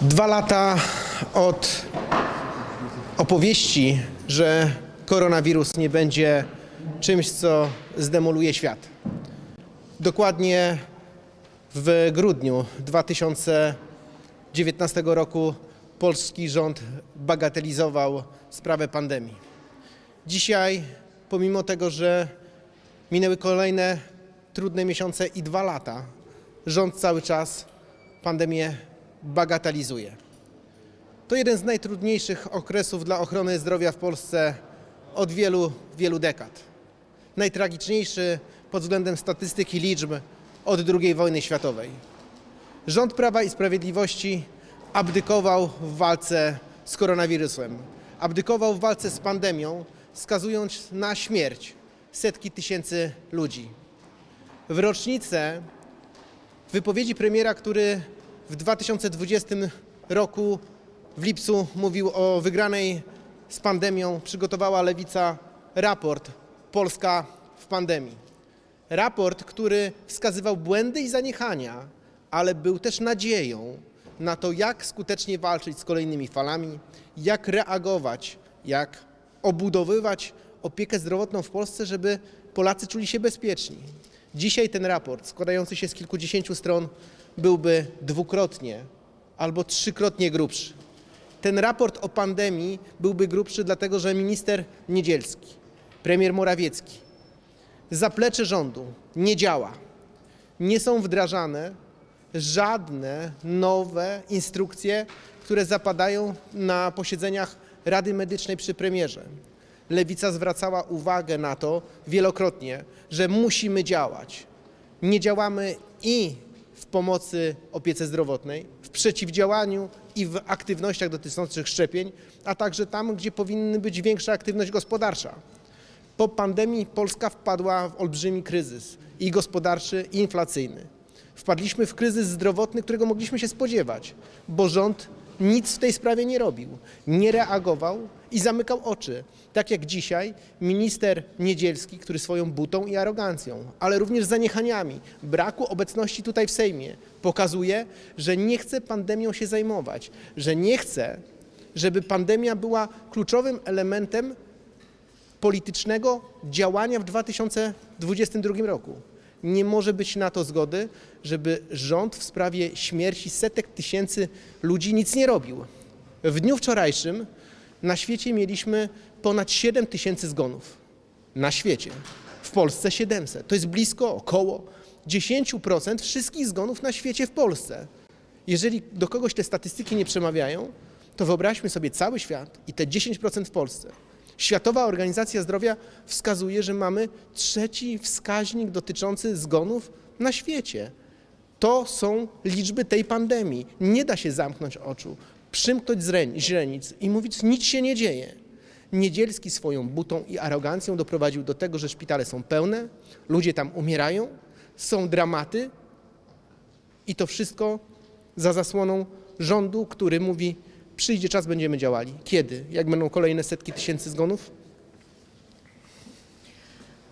Dwa lata od opowieści, że koronawirus nie będzie czymś, co zdemoluje świat. Dokładnie w grudniu 2019 roku polski rząd bagatelizował sprawę pandemii. Dzisiaj, pomimo tego, że minęły kolejne trudne miesiące i dwa lata, rząd cały czas pandemię bagatelizuje. To jeden z najtrudniejszych okresów dla ochrony zdrowia w Polsce od wielu, wielu dekad. Najtragiczniejszy pod względem statystyki liczb od II wojny światowej. Rząd Prawa i Sprawiedliwości abdykował w walce z koronawirusem. Abdykował w walce z pandemią, skazując na śmierć setki tysięcy ludzi. W rocznicę wypowiedzi premiera, który w 2020 roku w lipcu mówił o wygranej z pandemią, przygotowała Lewica raport Polska w pandemii. Raport, który wskazywał błędy i zaniechania, ale był też nadzieją na to, jak skutecznie walczyć z kolejnymi falami, jak reagować, jak obudowywać opiekę zdrowotną w Polsce, żeby Polacy czuli się bezpieczni. Dzisiaj ten raport, składający się z kilkudziesięciu stron, byłby dwukrotnie albo trzykrotnie grubszy. Ten raport o pandemii byłby grubszy, dlatego że minister Niedzielski, premier Morawiecki, zaplecze rządu nie działa. Nie są wdrażane żadne nowe instrukcje, które zapadają na posiedzeniach Rady Medycznej przy premierze. Lewica zwracała uwagę na to wielokrotnie, że musimy działać. Nie działamy i w pomocy opiece zdrowotnej, w przeciwdziałaniu i w aktywnościach dotyczących szczepień, a także tam, gdzie powinna być większa aktywność gospodarcza. Po pandemii Polska wpadła w olbrzymi kryzys i gospodarczy, i inflacyjny. Wpadliśmy w kryzys zdrowotny, którego mogliśmy się spodziewać, bo rząd nic w tej sprawie nie robił, nie reagował i zamykał oczy. Tak jak dzisiaj minister Niedzielski, który swoją butą i arogancją, ale również zaniechaniami, braku obecności tutaj w Sejmie pokazuje, że nie chce pandemią się zajmować, że nie chce, żeby pandemia była kluczowym elementem politycznego działania w 2022 roku. Nie może być na to zgody, żeby rząd w sprawie śmierci setek tysięcy ludzi nic nie robił. W dniu wczorajszym na świecie mieliśmy ponad 7 tysięcy zgonów. Na świecie. W Polsce 700. To jest blisko około 10% wszystkich zgonów na świecie w Polsce. Jeżeli do kogoś te statystyki nie przemawiają, to wyobraźmy sobie cały świat i te 10% w Polsce. Światowa Organizacja Zdrowia wskazuje, że mamy trzeci wskaźnik dotyczący zgonów na świecie. To są liczby tej pandemii. Nie da się zamknąć oczu, przymknąć źrenic i mówić, nic się nie dzieje. Niedzielski swoją butą i arogancją doprowadził do tego, że szpitale są pełne, ludzie tam umierają, są dramaty i to wszystko za zasłoną rządu, który mówi, przyjdzie czas, będziemy działali. Kiedy? Jak będą kolejne setki tysięcy zgonów?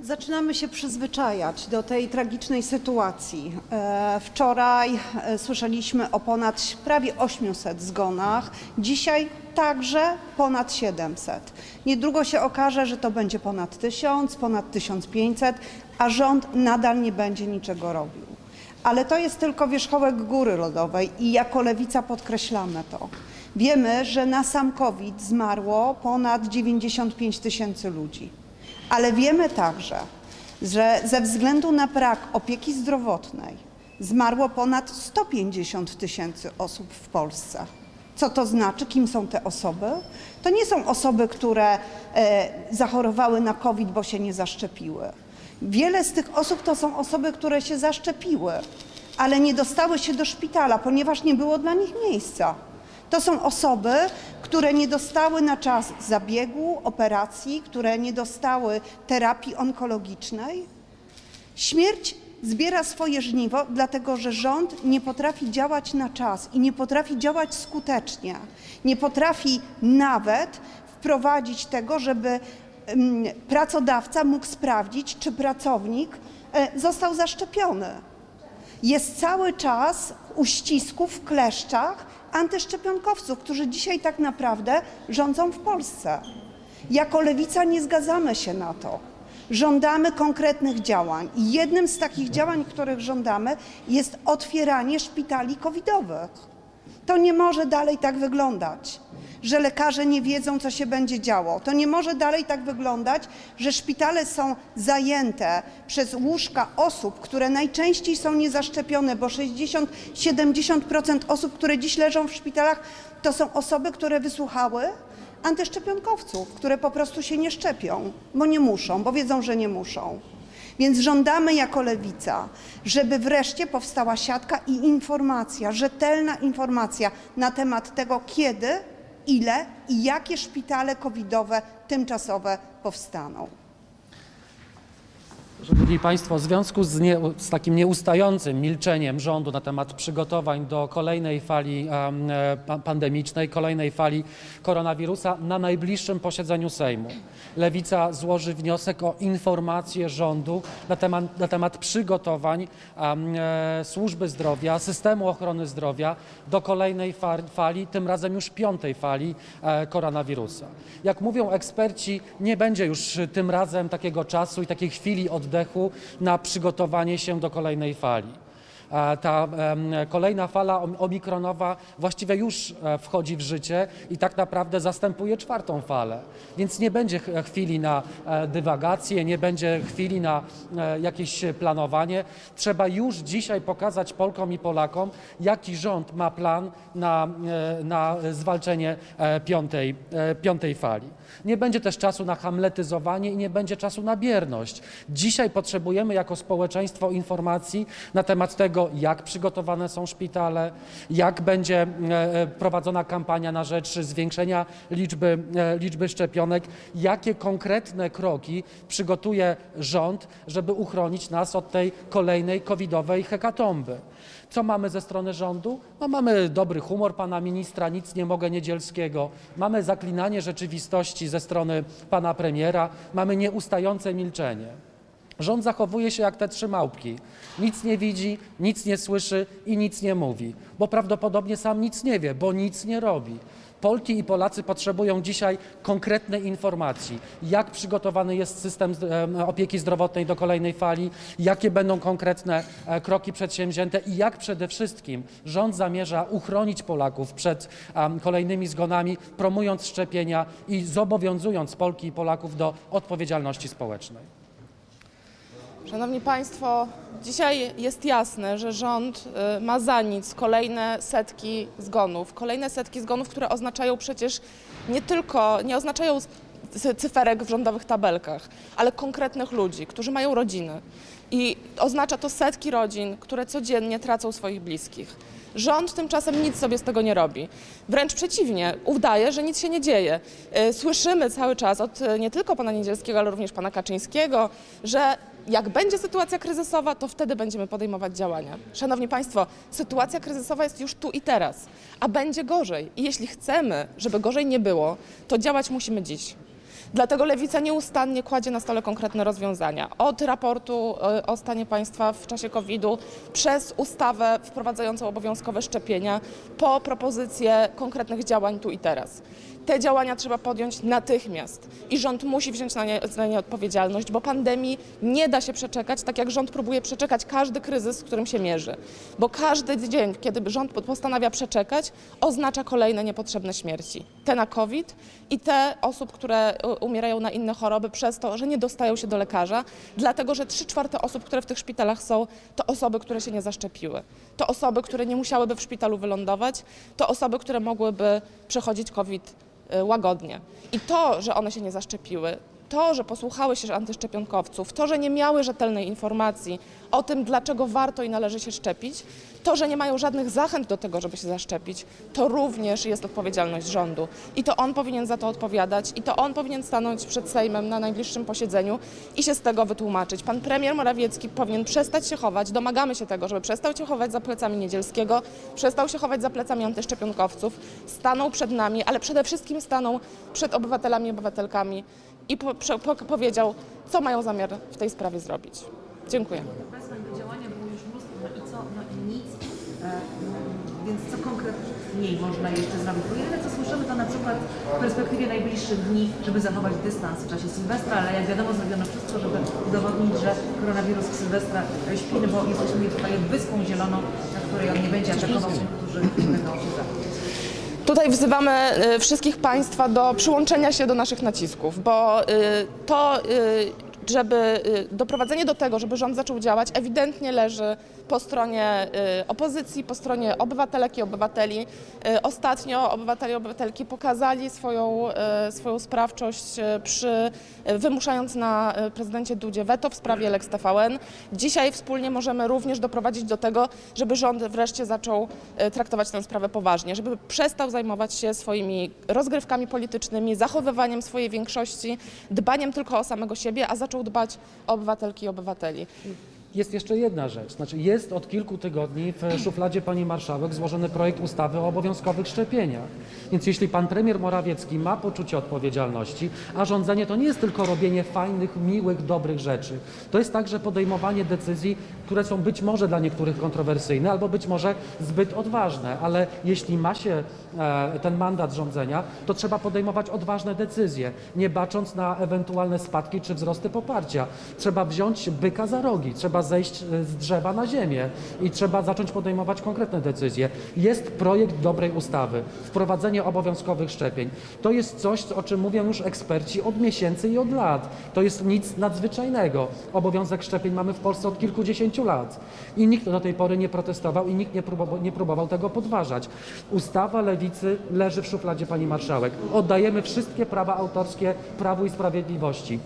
Zaczynamy się przyzwyczajać do tej tragicznej sytuacji. E, Wczoraj e, słyszeliśmy o ponad prawie 800 zgonach, dzisiaj także ponad 700. Niedługo się okaże, że to będzie ponad 1000, ponad 1500, a rząd nadal nie będzie niczego robił. Ale to jest tylko wierzchołek góry lodowej i jako lewica podkreślamy to. Wiemy, że na sam COVID zmarło ponad 95 tysięcy ludzi. Ale wiemy także, że ze względu na brak opieki zdrowotnej zmarło ponad 150 tysięcy osób w Polsce. Co to znaczy? Kim są te osoby? To nie są osoby, które e, zachorowały na COVID, bo się nie zaszczepiły. Wiele z tych osób to są osoby, które się zaszczepiły, ale nie dostały się do szpitala, ponieważ nie było dla nich miejsca. To są osoby, które nie dostały na czas zabiegu, operacji, które nie dostały terapii onkologicznej. Śmierć zbiera swoje żniwo, dlatego że rząd nie potrafi działać na czas i nie potrafi działać skutecznie. Nie potrafi nawet wprowadzić tego, żeby pracodawca mógł sprawdzić, czy pracownik e, został zaszczepiony jest cały czas uścisku w kleszczach antyszczepionkowców, którzy dzisiaj tak naprawdę rządzą w Polsce. Jako lewica nie zgadzamy się na to. Żądamy konkretnych działań i jednym z takich działań, których żądamy, jest otwieranie szpitali covidowych. To nie może dalej tak wyglądać, że lekarze nie wiedzą, co się będzie działo. To nie może dalej tak wyglądać, że szpitale są zajęte przez łóżka osób, które najczęściej są niezaszczepione, bo 60-70% osób, które dziś leżą w szpitalach, to są osoby, które wysłuchały antyszczepionkowców, które po prostu się nie szczepią, bo nie muszą, bo wiedzą, że nie muszą. Więc żądamy jako lewica, żeby wreszcie powstała siatka i informacja, rzetelna informacja na temat tego, kiedy, ile i jakie szpitale covidowe tymczasowe powstaną. Szanowni Państwo, w związku z, nie, z takim nieustającym milczeniem rządu na temat przygotowań do kolejnej fali e, pa- pandemicznej, kolejnej fali koronawirusa, na najbliższym posiedzeniu Sejmu Lewica złoży wniosek o informację rządu na temat, na temat przygotowań e, służby zdrowia, systemu ochrony zdrowia do kolejnej fa- fali, tym razem już piątej fali e, koronawirusa. Jak mówią eksperci, nie będzie już tym razem takiego czasu i takiej chwili oddechu na przygotowanie się do kolejnej fali. E, Ta kolejna fala om- omikronowa właściwie już e, wchodzi w życie i tak naprawdę zastępuje czwartą falę. Więc nie będzie ch- chwili na e, dywagację, nie będzie chwili na jakieś planowanie. Trzeba już dzisiaj pokazać Polkom i Polakom, jaki rząd ma plan na, na zwalczenie piątej, piątej fali. Nie będzie też czasu na hamletyzowanie i nie będzie czasu na bierność. Dzisiaj potrzebujemy jako społeczeństwo informacji na temat tego, jak przygotowane są szpitale, jak będzie e, e, prowadzona kampania na rzecz zwiększenia liczby, e, liczby szczepionek, jakie konkretne kroki przygotuje rząd, żeby uchronić nas od tej kolejnej covidowej hekatomby. Co mamy ze strony rządu? No mamy dobry humor pana ministra, nic nie mogę niedzielskiego. Mamy zaklinanie rzeczywistości ze strony pana premiera, mamy nieustające milczenie. Rząd zachowuje się jak te trzy małpki. Nic nie widzi, nic nie słyszy i nic nie mówi, bo prawdopodobnie sam nic nie wie, bo nic nie robi. Polki i Polacy potrzebują dzisiaj konkretnej informacji, jak przygotowany jest system em, opieki zdrowotnej do kolejnej fali, jakie będą konkretne e, kroki przedsięwzięte i jak przede wszystkim rząd zamierza uchronić Polaków przed kolejnymi zgonami, promując szczepienia i zobowiązując Polki i Polaków do odpowiedzialności społecznej. Szanowni Państwo, dzisiaj jest jasne, że rząd y, ma za nic kolejne setki zgonów. Kolejne setki zgonów, które oznaczają przecież nie tylko, nie oznaczają cy- cyferek w rządowych tabelkach, ale konkretnych ludzi, którzy mają rodziny. I oznacza to setki rodzin, które codziennie tracą swoich bliskich. Rząd tymczasem nic sobie z tego nie robi. Wręcz przeciwnie, udaje, że nic się nie dzieje. Y, Słyszymy cały czas od y, nie tylko pana Niedzielskiego, ale również pana Kaczyńskiego, że jak będzie sytuacja kryzysowa, to wtedy będziemy podejmować działania. Szanowni Państwo, sytuacja kryzysowa jest już tu i teraz, a będzie gorzej. I jeśli chcemy, żeby gorzej nie było, to działać musimy dziś. Dlatego Lewica nieustannie kładzie na stole konkretne rozwiązania. Od raportu e, o stanie państwa w czasie COVID-u, przez ustawę wprowadzającą obowiązkowe szczepienia, po propozycje konkretnych działań tu i teraz. Te działania trzeba podjąć natychmiast i rząd musi wziąć na nie, na nie odpowiedzialność, bo pandemii nie da się przeczekać, tak jak rząd próbuje przeczekać każdy kryzys, z którym się mierzy. Bo każdy dzień, kiedy rząd postanawia przeczekać, oznacza kolejne niepotrzebne śmierci. Te na COVID i te osób, które umierają na inne choroby przez to, że nie dostają się do lekarza, dlatego że trzy czwarte osób, które w tych szpitalach są, to osoby, które się nie zaszczepiły. To osoby, które nie musiałyby w szpitalu wylądować, to osoby, które mogłyby przechodzić COVID y, łagodnie. I to, że one się nie zaszczepiły, to, że posłuchały się antyszczepionkowców, to, że nie miały rzetelnej informacji o tym, dlaczego warto i należy się szczepić, to, że nie mają żadnych zachęt do tego, żeby się zaszczepić, to również jest odpowiedzialność rządu. I to on powinien za to odpowiadać i to on powinien stanąć przed Sejmem na najbliższym posiedzeniu i się z tego wytłumaczyć. Pan premier Morawiecki powinien przestać się chować, domagamy się tego, żeby przestał się chować za plecami Niedzielskiego, przestał się chować za plecami antyszczepionkowców, stanął przed nami, ale przede wszystkim stanął przed obywatelami i obywatelkami i po, po, powiedział, co mają zamiar w tej sprawie zrobić. Dziękuję. Państwa działania było już mnóstwo, no i co? No i nic. Więc co konkretniej można jeszcze zrobić? Bo jedyne co słyszymy to na przykład w perspektywie najbliższych dni, żeby zachować dystans w czasie Sylwestra, ale jak wiadomo zrobiono wszystko, żeby udowodnić, że koronawirus w Sylwestra śpi, no bo jesteśmy tutaj wyspą zieloną, na której on nie będzie atakował którzy będą się zachować. Tutaj wzywamy y, wszystkich Państwa do przyłączenia się do naszych nacisków, bo y, to, y, żeby y, doprowadzenie do tego, żeby rząd zaczął działać, ewidentnie leży po stronie y, opozycji, po stronie obywatelek i obywateli. Y, Ostatnio obywatele i obywatelki pokazali swoją, swoją sprawczość przy wymuszając na prezydencie Dudzie weto w sprawie Lex TVN. Dzisiaj wspólnie możemy również doprowadzić do tego, żeby rząd wreszcie zaczął traktować tę sprawę poważnie, żeby przestał zajmować się swoimi rozgrywkami politycznymi, zachowywaniem swojej większości, dbaniem tylko o samego siebie, a zaczął dbać o obywatelki i obywateli. Jest jeszcze jedna rzecz. Znaczy jest od kilku tygodni w szufladzie pani marszałek złożony projekt ustawy o obowiązkowych szczepieniach. Więc jeśli pan premier Morawiecki ma poczucie odpowiedzialności, a rządzenie to nie jest tylko robienie fajnych, miłych, dobrych rzeczy. To jest także podejmowanie decyzji, które są być może dla niektórych kontrowersyjne albo być może zbyt odważne, ale jeśli ma się e, ten mandat rządzenia, to trzeba podejmować odważne decyzje, nie bacząc na ewentualne spadki czy wzrosty poparcia. Trzeba wziąć byka za rogi, trzeba zejść e, z drzewa na ziemię i trzeba zacząć podejmować konkretne decyzje. Jest projekt dobrej ustawy, wprowadzenie obowiązkowych szczepień. To jest coś, o czym mówią już eksperci od miesięcy i od lat. To jest nic nadzwyczajnego. Obowiązek szczepień mamy w Polsce od kilkudziesięciu lat i nikt do tej pory nie protestował i nikt nie próbował, nie próbował tego podważać. Ustawa lewicy leży w szufladzie pani marszałek. Oddajemy wszystkie prawa autorskie Prawu i Sprawiedliwości.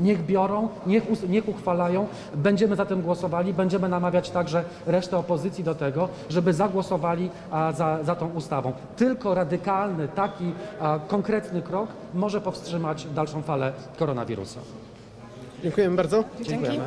Niech biorą, niech, niech uchwalają, będziemy za tym głosowali, będziemy namawiać także resztę opozycji do tego, żeby zagłosowali a, za, za tą ustawą. Tylko radykalny, taki a, konkretny krok może powstrzymać dalszą falę koronawirusa. Dziękujemy bardzo. Dzięki.